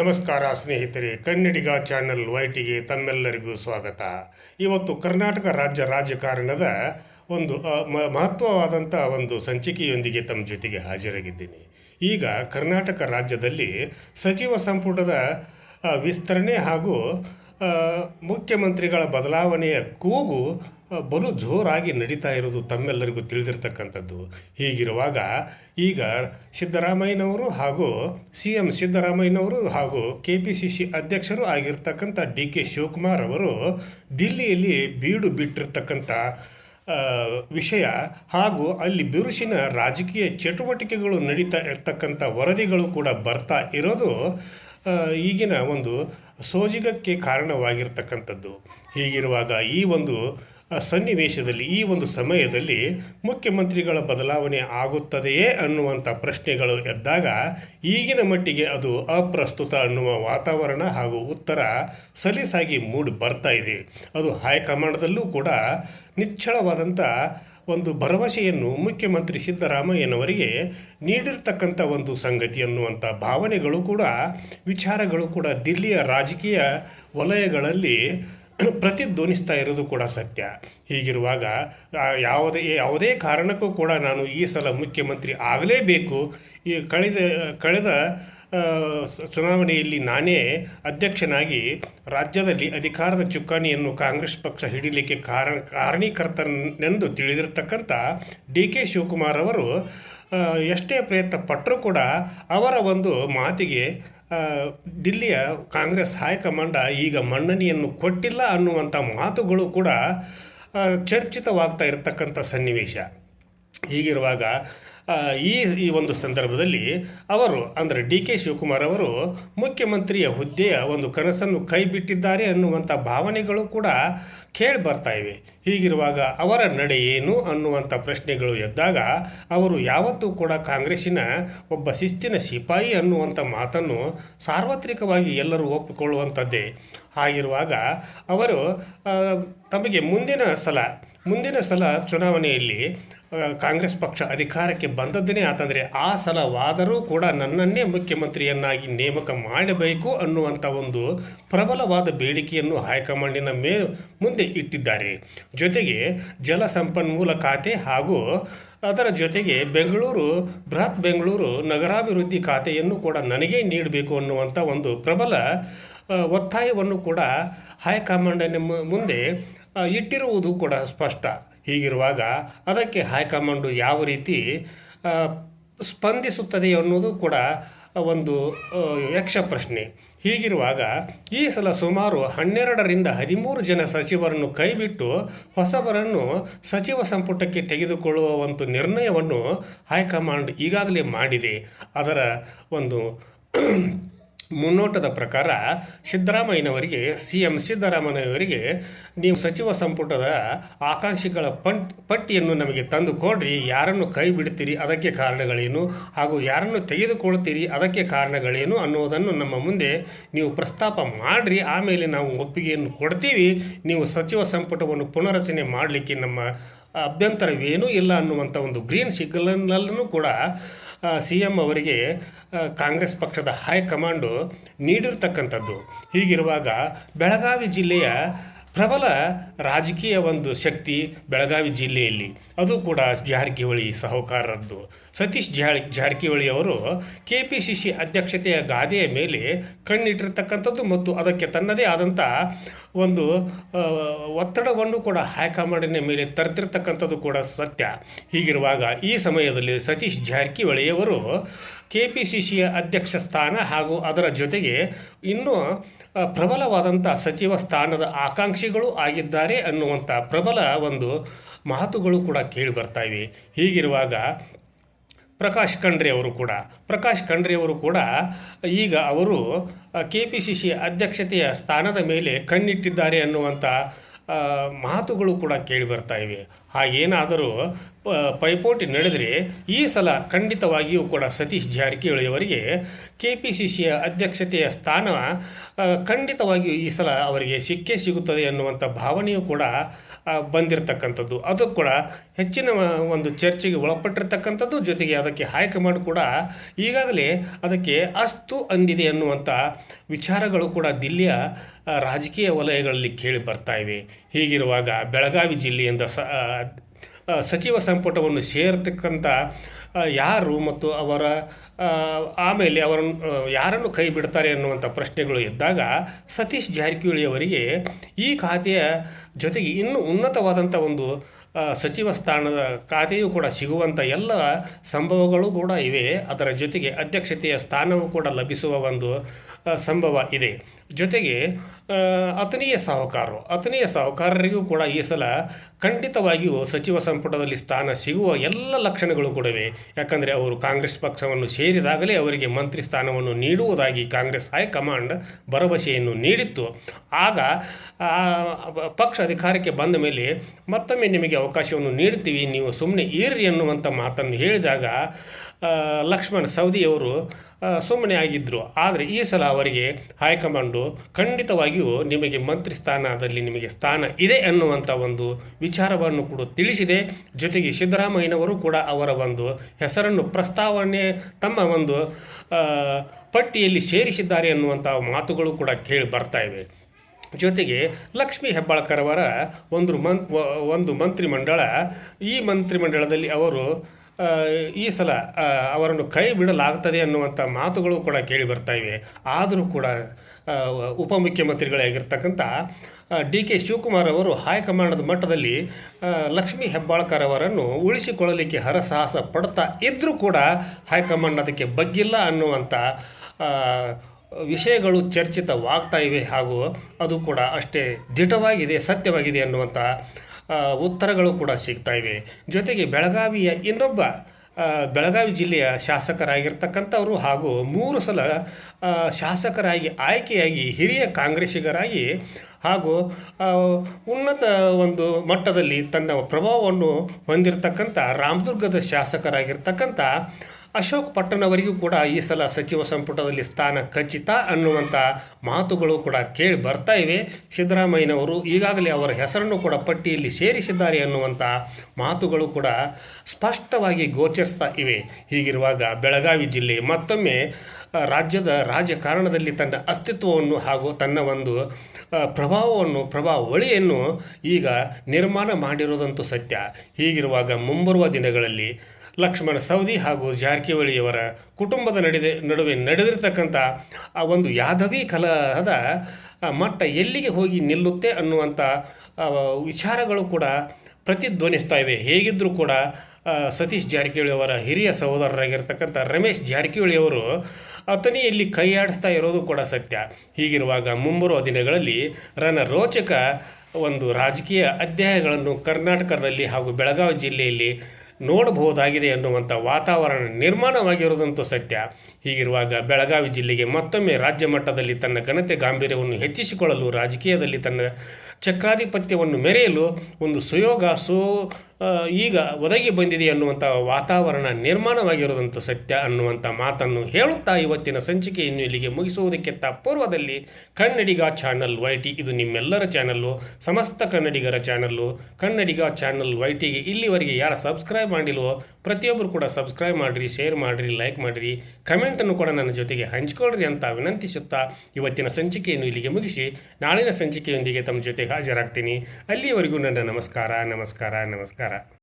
ನಮಸ್ಕಾರ ಸ್ನೇಹಿತರೆ, ಕನ್ನಡಿಗ ಚಾನೆಲ್ ವೈಟಿಗೆ ತಮ್ಮೆಲ್ಲರಿಗೂ ಸ್ವಾಗತ. ಇವತ್ತು ಕರ್ನಾಟಕ ರಾಜ್ಯ ರಾಜಕಾರಣದ ಒಂದು ಮಹತ್ವವಾದಂಥ ಒಂದು ಸಂಚಿಕೆಯೊಂದಿಗೆ ತಮ್ಮ ಜೊತೆಗೆ ಹಾಜರಾಗಿದ್ದೀನಿ. ಈಗ ಕರ್ನಾಟಕ ರಾಜ್ಯದಲ್ಲಿ ಸಚಿವ ಸಂಪುಟದ ವಿಸ್ತರಣೆ ಹಾಗೂ ಮುಖ್ಯಮಂತ್ರಿಗಳ ಬದಲಾವಣೆಯ ಕೂಗು ಬಲು ಜೋರಾಗಿ ನಡೀತಾ ಇರೋದು ತಮ್ಮೆಲ್ಲರಿಗೂ ತಿಳಿದಿರ್ತಕ್ಕಂಥದ್ದು. ಹೀಗಿರುವಾಗ ಈಗ ಸಿದ್ದರಾಮಯ್ಯನವರು ಹಾಗೂ ಸಿ ಎಂ ಸಿದ್ದರಾಮಯ್ಯನವರು ಹಾಗೂ ಕೆ ಪಿ ಸಿ ಸಿ ಅಧ್ಯಕ್ಷರು ಆಗಿರ್ತಕ್ಕಂಥ ಡಿ ಕೆ ಶಿವಕುಮಾರ್ ಅವರು ದಿಲ್ಲಿಯಲ್ಲಿ ಬೀಡು ಬಿಟ್ಟಿರ್ತಕ್ಕಂಥ ವಿಷಯ ಹಾಗೂ ಅಲ್ಲಿ ಬಿರುಸಿನ ರಾಜಕೀಯ ಚಟುವಟಿಕೆಗಳು ನಡೀತಾ ಇರ್ತಕ್ಕಂಥ ವರದಿಗಳು ಕೂಡ ಬರ್ತಾ ಇರೋದು ಈಗಿನ ಒಂದು ಸೋಜಿಗಕ್ಕೆ ಕಾರಣವಾಗಿರ್ತಕ್ಕಂಥದ್ದು. ಹೀಗಿರುವಾಗ ಈ ಒಂದು ಸನ್ನಿವೇಶದಲ್ಲಿ ಈ ಒಂದು ಸಮಯದಲ್ಲಿ ಮುಖ್ಯಮಂತ್ರಿಗಳ ಬದಲಾವಣೆ ಆಗುತ್ತದೆಯೇ ಅನ್ನುವಂಥ ಪ್ರಶ್ನೆಗಳು ಎದ್ದಾಗ ಈಗಿನ ಮಟ್ಟಿಗೆ ಅದು ಅಪ್ರಸ್ತುತ ಅನ್ನುವ ವಾತಾವರಣ ಹಾಗೂ ಉತ್ತರ ಸಲೀಸಾಗಿ ಮೂಡಿ ಬರ್ತಾ ಇದೆ. ಅದು ಹೈಕಮಾಂಡ್ದಲ್ಲೂ ಕೂಡ ನಿಚ್ಚಳವಾದಂಥ ಒಂದು ಭರವಸೆಯನ್ನು ಮುಖ್ಯಮಂತ್ರಿ ಸಿದ್ದರಾಮಯ್ಯನವರಿಗೆ ನೀಡಿರ್ತಕ್ಕಂಥ ಒಂದು ಸಂಗತಿ ಅನ್ನುವಂಥ ಭಾವನೆಗಳು ಕೂಡ, ವಿಚಾರಗಳು ಕೂಡ ದಿಲ್ಲಿಯ ರಾಜಕೀಯ ವಲಯಗಳಲ್ಲಿ ಪ್ರತಿಧ್ವನಿಸ್ತಾ ಇರೋದು ಕೂಡ ಸತ್ಯ. ಹೀಗಿರುವಾಗ ಯಾವುದೇ ಯಾವುದೇ ಕಾರಣಕ್ಕೂ ಕೂಡ ನಾನು ಈ ಸಲ ಮುಖ್ಯಮಂತ್ರಿ ಆಗಲೇಬೇಕು. ಈ ಕಳೆದ ಕಳೆದ ಚುನಾವಣೆಯಲ್ಲಿ ನಾನೇ ಅಧ್ಯಕ್ಷನಾಗಿ ರಾಜ್ಯದಲ್ಲಿ ಅಧಿಕಾರದ ಚುಕ್ಕಾಣಿಯನ್ನು ಕಾಂಗ್ರೆಸ್ ಪಕ್ಷ ಹಿಡಿಲಿಕ್ಕೆ ಕಾರಣ, ಕಾರಣೀಕರ್ತನೆಂದು ತಿಳಿದಿರ್ತಕ್ಕಂಥ ಡಿ ಕೆ ಶಿವಕುಮಾರ್ ಅವರು ಎಷ್ಟೇ ಪ್ರಯತ್ನ ಪಟ್ಟರೂ ಕೂಡ ಅವರ ಒಂದು ಮಾತಿಗೆ ದಿಲ್ಲಿಯ ಕಾಂಗ್ರೆಸ್ ಹೈಕಮಾಂಡ ಈಗ ಮನ್ನಣೆಯನ್ನು ಕೊಟ್ಟಿಲ್ಲ ಅನ್ನುವಂಥ ಮಾತುಗಳು ಕೂಡ ಚರ್ಚಿತವಾಗ್ತಾ ಇರತಕ್ಕಂಥ ಸನ್ನಿವೇಶ. ಹೀಗಿರುವಾಗ ಈ ಈ ಒಂದು ಸಂದರ್ಭದಲ್ಲಿ ಅವರು, ಅಂದರೆ ಡಿ ಕೆ ಶಿವಕುಮಾರ್ ಅವರು ಮುಖ್ಯಮಂತ್ರಿಯ ಹುದ್ದೆಯ ಒಂದು ಕನಸನ್ನು ಕೈ ಬಿಟ್ಟಿದ್ದಾರೆ ಅನ್ನುವಂಥ ಭಾವನೆಗಳು ಕೂಡ ಕೇಳಿ ಬರ್ತಾ ಇವೆ. ಹೀಗಿರುವಾಗ ಅವರ ನಡೆ ಏನು ಅನ್ನುವಂಥ ಪ್ರಶ್ನೆಗಳು ಎದ್ದಾಗ ಅವರು ಯಾವತ್ತೂ ಕೂಡ ಕಾಂಗ್ರೆಸ್ಸಿನ ಒಬ್ಬ ಶಿಸ್ತಿನ ಸಿಪಾಯಿ ಅನ್ನುವಂಥ ಮಾತನ್ನು ಸಾರ್ವತ್ರಿಕವಾಗಿ ಎಲ್ಲರೂ ಒಪ್ಪಿಕೊಳ್ಳುವಂಥದ್ದೇ. ಹಾಗಿರುವಾಗ ಅವರು ತಮಗೆ ಮುಂದಿನ ಸಲ ಮುಂದಿನ ಸಲ ಚುನಾವಣೆಯಲ್ಲಿ ಕಾಂಗ್ರೆಸ್ ಪಕ್ಷ ಅಧಿಕಾರಕ್ಕೆ ಬಂದದ್ದೇ ಆತಂದರೆ ಆ ಸಲವಾದರೂ ಕೂಡ ನನ್ನನ್ನೇ ಮುಖ್ಯಮಂತ್ರಿಯನ್ನಾಗಿ ನೇಮಕ ಮಾಡಬೇಕು ಅನ್ನುವಂಥ ಒಂದು ಪ್ರಬಲವಾದ ಬೇಡಿಕೆಯನ್ನು ಹೈಕಮಾಂಡಿನ ಮೇ ಮುಂದೆ ಇಟ್ಟಿದ್ದಾರೆ. ಜೊತೆಗೆ ಜಲ ಸಂಪನ್ಮೂಲ ಖಾತೆ ಹಾಗೂ ಅದರ ಜೊತೆಗೆ ಬೆಂಗಳೂರು, ಬೃಹತ್ ಬೆಂಗಳೂರು ನಗರಾಭಿವೃದ್ಧಿ ಖಾತೆಯನ್ನು ಕೂಡ ನನಗೇ ನೀಡಬೇಕು ಅನ್ನುವಂಥ ಒಂದು ಪ್ರಬಲ ಒತ್ತಾಯವನ್ನು ಕೂಡ ಹೈಕಮಾಂಡಿನ ಮುಂದೆ ಇಟ್ಟಿರುವುದು ಕೂಡ ಸ್ಪಷ್ಟ. ಹೀಗಿರುವಾಗ ಅದಕ್ಕೆ ಹೈಕಮಾಂಡು ಯಾವ ರೀತಿ ಸ್ಪಂದಿಸುತ್ತದೆ ಅನ್ನೋದು ಕೂಡ ಒಂದು ಯಕ್ಷ ಪ್ರಶ್ನೆ. ಹೀಗಿರುವಾಗ ಈ ಸಲ ಸುಮಾರು ಹನ್ನೆರಡರಿಂದ ಹದಿಮೂರು ಜನ ಸಚಿವರನ್ನು ಕೈಬಿಟ್ಟು ಹೊಸಬರನ್ನು ಸಚಿವ ಸಂಪುಟಕ್ಕೆ ತೆಗೆದುಕೊಳ್ಳುವ ಒಂದು ನಿರ್ಣಯವನ್ನು ಹೈಕಮಾಂಡ್ ಈಗಾಗಲೇ ಮಾಡಿದೆ. ಅದರ ಒಂದು ಮುನ್ನೋಟದ ಪ್ರಕಾರ ಸಿದ್ದರಾಮಯ್ಯನವರಿಗೆ ಸಿ ಎಂ ಸಿದ್ದರಾಮಯ್ಯನವರಿಗೆ ನೀವು ಸಚಿವ ಸಂಪುಟದ ಆಕಾಂಕ್ಷಿಗಳ ಪಂಟ್, ಪಟ್ಟಿಯನ್ನು ನಮಗೆ ತಂದು ಕೊಡ್ರಿ ಯಾರನ್ನು ಕೈ ಬಿಡ್ತೀರಿ ಅದಕ್ಕೆ ಕಾರಣಗಳೇನು? ಹಾಗೂ ಯಾರನ್ನು ತೆಗೆದುಕೊಳ್ತೀರಿ ಅದಕ್ಕೆ ಕಾರಣಗಳೇನು ಅನ್ನೋದನ್ನು ನಮ್ಮ ಮುಂದೆ ನೀವು ಪ್ರಸ್ತಾಪ ಮಾಡಿರಿ. ಆಮೇಲೆ ನಾವು ಒಪ್ಪಿಗೆಯನ್ನು ಕೊಡ್ತೀವಿ. ನೀವು ಸಚಿವ ಸಂಪುಟವನ್ನು ಪುನರಚನೆ ಮಾಡಲಿಕ್ಕೆ ನಮ್ಮ ಅಭ್ಯಂತರವೇನೂ ಇಲ್ಲ ಅನ್ನುವಂಥ ಒಂದು ಗ್ರೀನ್ ಸಿಗ್ನಲನ್ನು ಕೂಡ ಸಿ ಎಂ ಅವರಿಗೆ ಕಾಂಗ್ರೆಸ್ ಪಕ್ಷದ ಹೈಕಮಾಂಡು ನೀಡಿರ್ತಕ್ಕಂಥದ್ದು. ಹೀಗಿರುವಾಗ ಬೆಳಗಾವಿ ಜಿಲ್ಲೆಯ ಪ್ರಬಲ ರಾಜಕೀಯ ಒಂದು ಶಕ್ತಿ ಬೆಳಗಾವಿ ಜಿಲ್ಲೆಯಲ್ಲಿ. ಅದು ಕೂಡ ಜಾರಕಿಹೊಳಿ ಸಹಕಾರದ್ದು. ಸತೀಶ್ ಜಾರ್, ಜಾರಕಿಹೊಳಿ ಅವರು ಕೆ ಪಿ ಸಿ ಸಿ ಅಧ್ಯಕ್ಷತೆಯ ಗಾದೆಯ ಮೇಲೆ ಕಣ್ಣಿಟ್ಟಿರ್ತಕ್ಕಂಥದ್ದು ಮತ್ತು ಅದಕ್ಕೆ ತನ್ನದೇ ಆದಂಥ ಒಂದು ಒತ್ತಡವನ್ನು ಕೂಡ ಹೈಕಮಾಂಡಿನ ಮೇಲೆ ತರ್ತಿರ್ತಕ್ಕಂಥದ್ದು ಕೂಡ ಸತ್ಯ. ಹೀಗಿರುವಾಗ ಈ ಸಮಯದಲ್ಲಿ ಸತೀಶ್ ಜಾರಕಿಹೊಳಿಯವರು ಕೆ ಪಿ ಸಿ ಸಿಯ ಅಧ್ಯಕ್ಷ ಸ್ಥಾನ ಹಾಗೂ ಅದರ ಜೊತೆಗೆ ಇನ್ನೂ ಪ್ರಬಲವಾದಂಥ ಸಚಿವ ಸ್ಥಾನದ ಆಕಾಂಕ್ಷಿಗಳು ಆಗಿದ್ದಾರೆ ಅನ್ನುವಂಥ ಪ್ರಬಲ ಒಂದು ಮಾತುಗಳು ಕೂಡ ಕೇಳಿ ಬರ್ತಾ ಇವೆ. ಹೀಗಿರುವಾಗ ಪ್ರಕಾಶ್ ಖಂಡ್ರೆ ಅವರು ಕೂಡ, ಪ್ರಕಾಶ್ ಖಂಡ್ರೆ ಅವರು ಕೂಡ ಈಗ ಅವರು ಕೆ ಪಿ ಸಿ ಸಿ ಅಧ್ಯಕ್ಷತೆಯ ಸ್ಥಾನದ ಮೇಲೆ ಕಣ್ಣಿಟ್ಟಿದ್ದಾರೆ ಅನ್ನುವಂಥ ಮಾತುಗಳು ಕೂಡ ಕೇಳಿ ಬರ್ತಾ ಇವೆ. ಹಾಗೇನಾದರೂ ಪೈಪೋಟಿ ನಡೆದರೆ ಈ ಸಲ ಖಂಡಿತವಾಗಿಯೂ ಕೂಡ ಸತೀಶ್ ಜಾರಕಿಹೊಳಿ ಅವರಿಗೆ ಕೆ ಪಿ ಸಿ ಸಿಯ ಅಧ್ಯಕ್ಷತೆಯ ಸ್ಥಾನ ಖಂಡಿತವಾಗಿಯೂ ಈ ಸಲ ಅವರಿಗೆ ಸಿಕ್ಕೇ ಸಿಗುತ್ತದೆ ಎನ್ನುವಂಥ ಭಾವನೆಯೂ ಕೂಡ ಬಂದಿರತಕ್ಕಂಥದ್ದು. ಅದು ಕೂಡ ಹೆಚ್ಚಿನ ಒಂದು ಚರ್ಚೆಗೆ ಒಳಪಟ್ಟಿರ್ತಕ್ಕಂಥದ್ದು. ಜೊತೆಗೆ ಅದಕ್ಕೆ ಹೈಕಮಾಂಡ್ ಕೂಡ ಈಗಾಗಲೇ ಅದಕ್ಕೆ ಅಸ್ತು ಅಂದಿದೆ ಅನ್ನುವಂಥ ವಿಚಾರಗಳು ಕೂಡ ದಿಲ್ಲಿಯ ರಾಜಕೀಯ ವಲಯಗಳಲ್ಲಿ ಕೇಳಿ ಬರ್ತಾ ಇವೆ. ಹೀಗಿರುವಾಗ ಬೆಳಗಾವಿ ಜಿಲ್ಲೆಯಿಂದ ಸ ಸಚಿವ ಸಂಪುಟವನ್ನು ಸೇರ್ತಕ್ಕಂಥ ಯಾರು ಮತ್ತು ಅವರ ಆಮೇಲೆ ಅವರನ್ನು ಯಾರನ್ನು ಕೈ ಬಿಡ್ತಾರೆ ಅನ್ನುವಂಥ ಪ್ರಶ್ನೆಗಳು ಇದ್ದಾಗ ಸತೀಶ್ ಜಾರಕಿಹೊಳಿ ಅವರಿಗೆ ಈ ಖಾತೆಯ ಜೊತೆಗೆ ಇನ್ನೂ ಉನ್ನತವಾದಂಥ ಒಂದು ಸಚಿವ ಸ್ಥಾನದ ಖಾತೆಯೂ ಕೂಡ ಸಿಗುವಂಥ ಎಲ್ಲ ಸಂಭವಗಳು ಕೂಡ ಇವೆ. ಅದರ ಜೊತೆಗೆ ಅಧ್ಯಕ್ಷತೆಯ ಸ್ಥಾನವೂ ಕೂಡ ಲಭಿಸುವ ಒಂದು ಸಂಭವ ಇದೆ. ಜೊತೆಗೆ ಅತನಿಯ ಸಾಹುಕಾರರು ಅತನೀಯ ಸಾಹುಕಾರರಿಗೂ ಕೂಡ ಈ ಸಲ ಖಂಡಿತವಾಗಿಯೂ ಸಚಿವ ಸಂಪುಟದಲ್ಲಿ ಸ್ಥಾನ ಸಿಗುವ ಎಲ್ಲ ಲಕ್ಷಣಗಳು ಕೂಡ ಇವೆ ಯಾಕಂದರೆ ಅವರು ಕಾಂಗ್ರೆಸ್ ಪಕ್ಷವನ್ನು ಸೇರಿದಾಗಲೇ ಅವರಿಗೆ ಮಂತ್ರಿ ಸ್ಥಾನವನ್ನು ನೀಡುವುದಾಗಿ ಕಾಂಗ್ರೆಸ್ ಹೈಕಮಾಂಡ್ ಭರವಸೆಯನ್ನು ನೀಡಿತ್ತು. ಆಗ ಪಕ್ಷ ಅಧಿಕಾರಕ್ಕೆ ಬಂದ ಮೇಲೆ ಮತ್ತೊಮ್ಮೆ ನಿಮಗೆ ಅವಕಾಶವನ್ನು ನೀಡ್ತೀವಿ ನೀವು ಸುಮ್ಮನೆ ಇರ್ರಿ ಎನ್ನುವಂಥ ಮಾತನ್ನು ಹೇಳಿದಾಗ ಲಕ್ಷ್ಮಣ್ ಸವದಿಯವರು ಸುಮ್ಮನೆ ಆಗಿದ್ದರು ಆದರೆ ಈ ಸಲ ಅವರಿಗೆ ಹೈಕಮಾಂಡು ಖಂಡಿತವಾಗಿಯೂ ನಿಮಗೆ ಮಂತ್ರಿ ಸ್ಥಾನದಲ್ಲಿ ನಿಮಗೆ ಸ್ಥಾನ ಇದೆ ಅನ್ನುವಂಥ ಒಂದು ವಿಚಾರವನ್ನು ಕೂಡ ತಿಳಿಸಿದೆ. ಜೊತೆಗೆ ಸಿದ್ದರಾಮಯ್ಯನವರು ಕೂಡ ಅವರ ಒಂದು ಹೆಸರನ್ನು ಪ್ರಸ್ತಾವನೆ ತಮ್ಮ ಒಂದು ಪಟ್ಟಿಯಲ್ಲಿ ಸೇರಿಸಿದ್ದಾರೆ ಅನ್ನುವಂಥ ಮಾತುಗಳು ಕೂಡ ಕೇಳಿ ಬರ್ತಾ ಇವೆ. ಜೊತೆಗೆ ಲಕ್ಷ್ಮೀ ಹೆಬ್ಬಾಳ್ಕರ್ ಅವರ ಒಂದು ಮಂತ್ ಒಂದು ಮಂತ್ರಿಮಂಡಳ, ಈ ಮಂತ್ರಿಮಂಡಲದಲ್ಲಿ ಅವರು ಈ ಸಲ ಅವರನ್ನು ಕೈ ಬಿಡಲಾಗ್ತದೆ ಅನ್ನುವಂಥ ಮಾತುಗಳು ಕೂಡ ಕೇಳಿ ಬರ್ತಾ ಇವೆ. ಆದರೂ ಕೂಡ ಉಪಮುಖ್ಯಮಂತ್ರಿಗಳಾಗಿರ್ತಕ್ಕಂಥ ಡಿ ಕೆ ಶಿವಕುಮಾರ್ ಅವರು ಹೈಕಮಾಂಡದ ಮಟ್ಟದಲ್ಲಿ ಲಕ್ಷ್ಮೀ ಹೆಬ್ಬಾಳ್ಕರ್ ಅವರನ್ನು ಉಳಿಸಿಕೊಳ್ಳಲಿಕ್ಕೆ ಹರಸಾಹಸ ಪಡ್ತಾ ಇದ್ದರೂ ಕೂಡ ಹೈಕಮಾಂಡ್ ಅದಕ್ಕೆ ಬಗ್ಗಿಲ್ಲ ಅನ್ನುವಂಥ ವಿಷಯಗಳು ಚರ್ಚಿತವಾಗ್ತಾ ಇವೆ ಹಾಗೂ ಅದು ಕೂಡ ಅಷ್ಟೇ ದಿಟವಾಗಿದೆ, ಸತ್ಯವಾಗಿದೆ ಅನ್ನುವಂಥ ಉತ್ತರಗಳು ಕೂಡ ಸಿಗ್ತಾ ಇವೆ. ಜೊತೆಗೆ ಬೆಳಗಾವಿಯ ಇನ್ನೊಬ್ಬ ಬೆಳಗಾವಿ ಜಿಲ್ಲೆಯ ಶಾಸಕರಾಗಿರ್ತಕ್ಕಂಥವರು ಹಾಗೂ ಮೂರು ಸಲ ಶಾಸಕರಾಗಿ ಆಯ್ಕೆಯಾಗಿ ಹಿರಿಯ ಕಾಂಗ್ರೆಸ್ಸಿಗರಾಗಿ ಹಾಗೂ ಉನ್ನತ ಒಂದು ಮಟ್ಟದಲ್ಲಿ ತನ್ನ ಪ್ರಭಾವವನ್ನು ಹೊಂದಿರತಕ್ಕಂಥ ರಾಮದುರ್ಗದ ಶಾಸಕರಾಗಿರ್ತಕ್ಕಂಥ ಅಶೋಕ್ ಪಟ್ಟಣವರಿಗೂ ಕೂಡ ಈ ಸಲ ಸಚಿವ ಸಂಪುಟದಲ್ಲಿ ಸ್ಥಾನ ಖಚಿತ ಅನ್ನುವಂಥ ಮಾತುಗಳು ಕೂಡ ಕೇಳಿ ಬರ್ತಾ ಇವೆ. ಸಿದ್ದರಾಮಯ್ಯನವರು ಈಗಾಗಲೇ ಅವರ ಹೆಸರನ್ನು ಕೂಡ ಪಟ್ಟಿಯಲ್ಲಿ ಸೇರಿಸಿದ್ದಾರೆ ಅನ್ನುವಂಥ ಮಾತುಗಳು ಕೂಡ ಸ್ಪಷ್ಟವಾಗಿ ಗೋಚರಿಸ್ತಾ ಇವೆ. ಹೀಗಿರುವಾಗ ಬೆಳಗಾವಿ ಜಿಲ್ಲೆ ಮತ್ತೊಮ್ಮೆ ರಾಜ್ಯದ ರಾಜಕಾರಣದಲ್ಲಿ ತನ್ನ ಅಸ್ತಿತ್ವವನ್ನು ಹಾಗೂ ತನ್ನ ಒಂದು ಪ್ರಭಾವವನ್ನು ಪ್ರಭಾವವನ್ನು, ಪ್ರಭಾವಳಿಯನ್ನು ಈಗ ನಿರ್ಮಾಣ ಮಾಡಿರುವುದಂತೂ ಸತ್ಯ. ಹೀಗಿರುವಾಗ ಮುಂಬರುವ ದಿನಗಳಲ್ಲಿ ಲಕ್ಷ್ಮಣ ಸವದಿ ಹಾಗೂ ಜಾರಕಿಹೊಳಿಯವರ ಕುಟುಂಬದ ನಡೆದ, ನಡುವೆ ನಡೆದಿರ್ತಕ್ಕಂಥ ಆ ಒಂದು ಯಾದವಿ ಕಲಹದ ಮಟ್ಟ ಎಲ್ಲಿಗೆ ಹೋಗಿ ನಿಲ್ಲುತ್ತೆ ಅನ್ನುವಂಥ ವಿಚಾರಗಳು ಕೂಡ ಪ್ರತಿಧ್ವನಿಸ್ತಾ ಇವೆ. ಹೇಗಿದ್ದರೂ ಕೂಡ ಸತೀಶ್ ಜಾರಕಿಹೊಳಿ ಅವರ ಹಿರಿಯ ಸಹೋದರರಾಗಿರ್ತಕ್ಕಂಥ ರಮೇಶ್ ಜಾರಕಿಹೊಳಿ ಅವರು ಅತನಿಯಲ್ಲಿ ಕೈಯಾಡಿಸ್ತಾ ಇರೋದು ಕೂಡ ಸತ್ಯ. ಹೀಗಿರುವಾಗ ಮುಂಬರುವ ದಿನಗಳಲ್ಲಿ ರನ ರೋಚಕ ಒಂದು ರಾಜಕೀಯ ಅಧ್ಯಾಯಗಳನ್ನು ಕರ್ನಾಟಕದಲ್ಲಿ ಹಾಗೂ ಬೆಳಗಾವಿ ಜಿಲ್ಲೆಯಲ್ಲಿ ನೋಡಬಹುದಾಗಿದೆ ಎನ್ನುವಂಥ ವಾತಾವರಣ ನಿರ್ಮಾಣವಾಗಿರುವುದಂತೂ ಸತ್ಯ. ಹೀಗಿರುವಾಗ ಬೆಳಗಾವಿ ಜಿಲ್ಲೆಗೆ ಮತ್ತೊಮ್ಮೆ ರಾಜ್ಯ ಮಟ್ಟದಲ್ಲಿ ತನ್ನ ಘನತೆ ಗಾಂಭೀರ್ಯವನ್ನು ಹೆಚ್ಚಿಸಿಕೊಳ್ಳಲು ರಾಜಕೀಯದಲ್ಲಿ ತನ್ನ ಚಕ್ರಾಧಿಪತ್ಯವನ್ನು ಮೆರೆಯಲು ಒಂದು ಸುಯೋಗ ಸು ಈಗ ಒದಗಿ ಬಂದಿದೆ ಅನ್ನುವಂಥ ವಾತಾವರಣ ನಿರ್ಮಾಣವಾಗಿರುವುದಂಥ ಸತ್ಯ ಅನ್ನುವಂಥ ಮಾತನ್ನು ಹೇಳುತ್ತಾ ಇವತ್ತಿನ ಸಂಚಿಕೆಯನ್ನು ಇಲ್ಲಿಗೆ ಮುಗಿಸುವುದಕ್ಕಿಂತ ಪೂರ್ವದಲ್ಲಿ ಕನ್ನಡಿಗ ಚಾನಲ್ ವೈ ಟಿ ಇದು ನಿಮ್ಮೆಲ್ಲರ ಚಾನಲ್ಲು. ಸಮಸ್ತ ಕನ್ನಡಿಗರ ಚಾನಲ್ಲು. ಕನ್ನಡಿಗ ಚಾನಲ್ ವೈ ಟಿಗೆ ಇಲ್ಲಿವರೆಗೆ ಯಾರು ಸಬ್ಸ್ಕ್ರೈಬ್ ಮಾಡಿಲ್ವೋ ಪ್ರತಿಯೊಬ್ಬರು ಕೂಡ ಸಬ್ಸ್ಕ್ರೈಬ್ ಮಾಡಿರಿ, ಶೇರ್ ಮಾಡಿರಿ, ಲೈಕ್ ಮಾಡಿರಿ. ಕಮೆಂಟನ್ನು ಕೂಡ ನನ್ನ ಜೊತೆಗೆ ಹಂಚಿಕೊಳ್ಳ್ರಿ ಅಂತ ವಿನಂತಿಸುತ್ತಾ ಇವತ್ತಿನ ಸಂಚಿಕೆಯನ್ನು ಇಲ್ಲಿಗೆ ಮುಗಿಸಿ ನಾಳಿನ ಸಂಚಿಕೆಯೊಂದಿಗೆ ತಮ್ಮ ಜೊತೆಗೆ ಹಾಜರಾಗ್ತೀನಿ. ಅಲ್ಲಿಯವರೆಗೂ ನನ್ನ ನಮಸ್ಕಾರ ನಮಸ್ಕಾರ ನಮಸ್ಕಾರ. at it.